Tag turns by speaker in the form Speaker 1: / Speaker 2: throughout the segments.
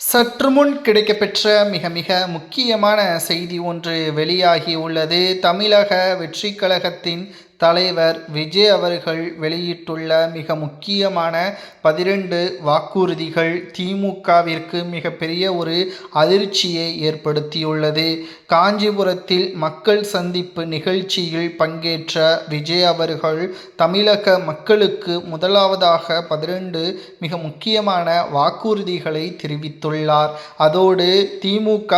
Speaker 1: சற்று முன் கிடைக்கப்பெற்ற மிக மிக முக்கியமான செய்தி ஒன்று வெளியாகி உள்ளது. தமிழக வெற்றி கழகத்தின் தலைவர் விஜய் அவர்கள் வெளியிட்டுள்ள மிக முக்கியமான பதிரெண்டு வாக்குறுதிகள் திமுகவிற்கு மிகப்பெரிய ஒரு அதிர்ச்சியை ஏற்படுத்தியுள்ளது. காஞ்சிபுரத்தில் மக்கள் சந்திப்பு நிகழ்ச்சியில் பங்கேற்ற விஜய் அவர்கள் தமிழக மக்களுக்கு முதலாவதாக பதிரெண்டு மிக முக்கியமான வாக்குறுதிகளை தெரிவித்துள்ளார். அதோடு திமுக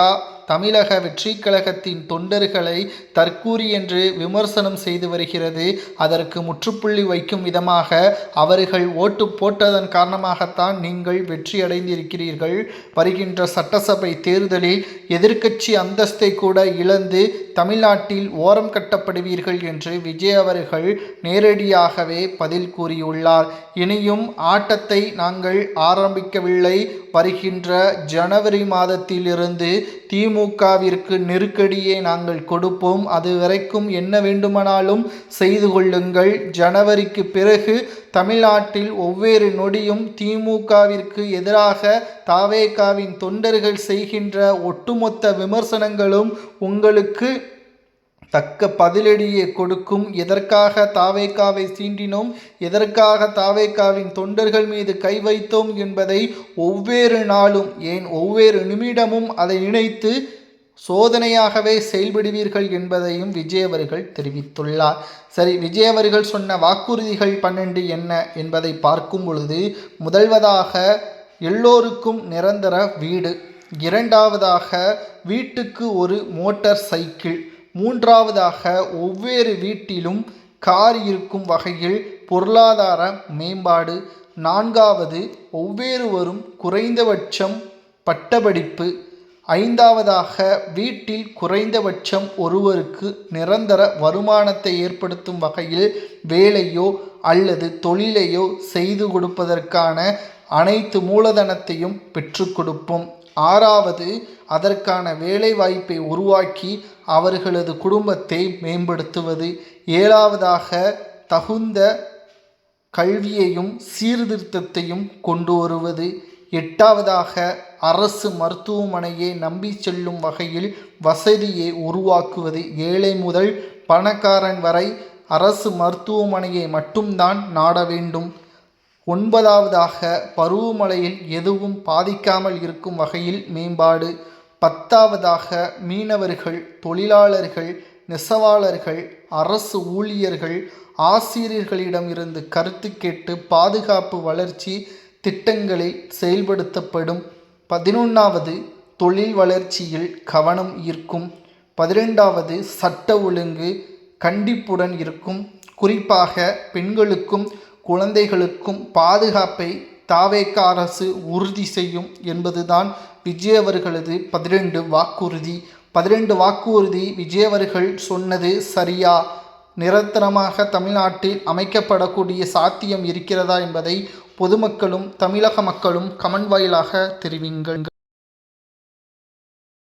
Speaker 1: தமிழக வெற்றிக் கழகத்தின் தொண்டர்களை தற்கூறி என்று விமர்சனம் செய்து வருகிறது. அதற்கு முற்றுப்புள்ளி வைக்கும் விதமாக அவர்கள் ஓட்டு போட்டதன் காரணமாகத்தான் நீங்கள் வெற்றி அடைந்திருக்கிறீர்கள். வருகின்ற சட்டசபை தேர்தலில் எதிர்க்கட்சி அந்தஸ்தை கூட இழந்து தமிழ்நாட்டில் ஓரம் கட்டப்படுவீர்கள் என்று விஜய் அவர்கள் நேரடியாகவே பதில் கூறியுள்ளார். இனியும் ஆட்டத்தை நாங்கள் ஆரம்பிக்கவில்லை. வருகின்ற ஜனவரி மாதத்திலிருந்து திமுகவிற்கு நெருக்கடியை நாங்கள் கொடுப்போம். அது வரைக்கும் என்ன வேண்டுமானாலும் செய்து கொள்ளுங்கள். ஜனவரிக்கு பிறகு தமிழ்நாட்டில் ஒவ்வொரு நொடியும் திமுகவிற்கு எதிராக தாவேகாவின் தொண்டர்கள் செய்கின்ற ஒட்டுமொத்த விமர்சனங்களும் உங்களுக்கு தக்க பதிலடியை கொடுக்கும். எதற்காக தாவேக்காவை சீண்டினோம்? எதற்காக தாவேக்காவின் தொண்டர்கள் மீது கை வைத்தோம் என்பதை ஒவ்வொரு நாளும் ஏன் ஒவ்வொரு நிமிடமும் அதை நினைத்து சோதனையாகவே செயல்படுவீர்கள் என்பதையும் விஜய் அவர்கள் தெரிவித்துள்ளார். சரி விஜய் அவர்கள் சொன்ன வாக்குறுதிகள் பன்னெண்டு என்ன என்பதை பார்க்கும் பொழுது முதல்வதாக எல்லோருக்கும் நிரந்தர வீடு இரண்டாவதாக வீட்டுக்கு ஒரு மோட்டார் சைக்கிள் மூன்றாவதாக ஒவ்வொரு வீட்டிலும் கார் இருக்கும் வகையில் பொருளாதார மேம்பாடு. நான்காவது ஒவ்வொருவரும் குறைந்தபட்சம் பட்டப்படிப்பு ஐந்தாவதாக வீட்டில் குறைந்தபட்சம் ஒருவருக்கு நிரந்தர வருமானத்தை ஏற்படுத்தும் வகையில் வேலையோ அல்லது தொழிலையோ செய்து கொடுப்பதற்கான அனைத்து மூலதனத்தையும் பெற்று கொடுப்போம். ஆறாவது அதற்கான வேலை வாய்ப்பை உருவாக்கி அவர்களது குடும்பத்தை மேம்படுத்துவது. ஏழாவதாக தகுந்த கல்வியையும் சீர்திருத்தத்தையும் கொண்டு வருவது. எட்டாவதாக அரசு மருத்துவமனையை நம்பி செல்லும் வகையில் வசதியை உருவாக்குவது. ஏழை முதல் பணக்காரன் வரை அரசு மருத்துவமனையை மட்டும்தான் நாட வேண்டும். ஒன்பதாவதாக பருவமழையில் எதுவும் பாதிக்காமல் இருக்கும் வகையில் மேம்பாடு. பத்தாவதாக மீனவர்கள் தொழிலாளர்கள் நெசவாளர்கள் அரசு ஊழியர்கள் ஆசிரியர்களிடமிருந்து கருத்து கேட்டு பாதுகாப்பு வளர்ச்சி திட்டங்களில் செயல்படுத்தப்படும். பதினொன்றாவது தொழில் வளர்ச்சியில் கவனம் ஈர்க்கும். பதிரெண்டாவது சட்ட ஒழுங்கு கண்டிப்புடன் இருக்கும். குறிப்பாக பெண்களுக்கும் குழந்தைகளுக்கும் பாதுகாப்பை தாவேக்க அரசு உறுதி செய்யும் என்பதுதான் விஜய் அவர்களது பதினெண்டு வாக்குறுதி. பதினெண்டு வாக்குறுதி விஜய் அவர்கள் சொன்னது சரியா? நிரந்தரமாக தமிழ்நாட்டில் அமைக்கப்படக்கூடிய சாத்தியம் இருக்கிறதா என்பதை பொதுமக்களும் தமிழக மக்களும் கமன் வாயிலாக தெரிவிங்கள்.